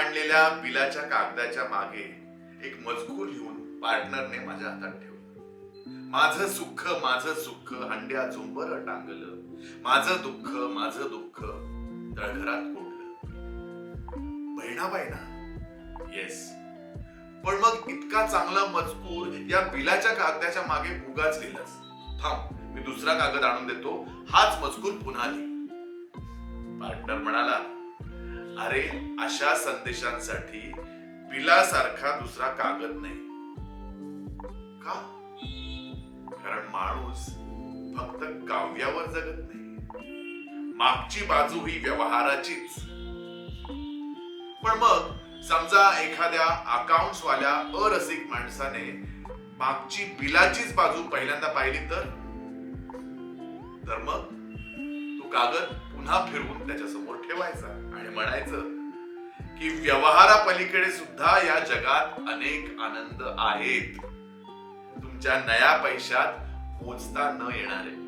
आणलेल्या बिलाच्या कागदाच्या मागे एक मजकूर लिहून पार्टनरने माझ्या हातात ठेवलं. माझं सुख माझं सुख हंड्या झुंबर टांगलं. माझं दुःख माझं दुःख तळघरात कोंडलं बहिणाबाई ना येस पण मग इतका चांगला मजकूर या बिलाच्या कागदाच्या मागे उगाच लिहिलास. थांब मी दुसरा कागद आणून देतो. हाच मजकूर पुन्हा लिहि. पार्टनर म्हणाला अरे अशा संदेशांसाठी बिलासारखा दुसरा कागद नाही. का? कारण माणूस फक्त काव्यावर जगत नाही. मागची बाजू ही व्यवहाराचीच. पण मग समजा एखाद्या अकाउंट्स वाल्या अरसिक माणसाने मागची बिलाचीच बाजू पहिल्यांदा पाहिली तर? तर मग? तो कागद? पुन्हा फिरवून त्याच्यासमोर ठेवायचा आणि म्हणायचं की व्यवहारापलीकडे सुद्धा या जगात अनेक आनंद आहेत. तुमच्या नया पैशात मोजता न येणारे.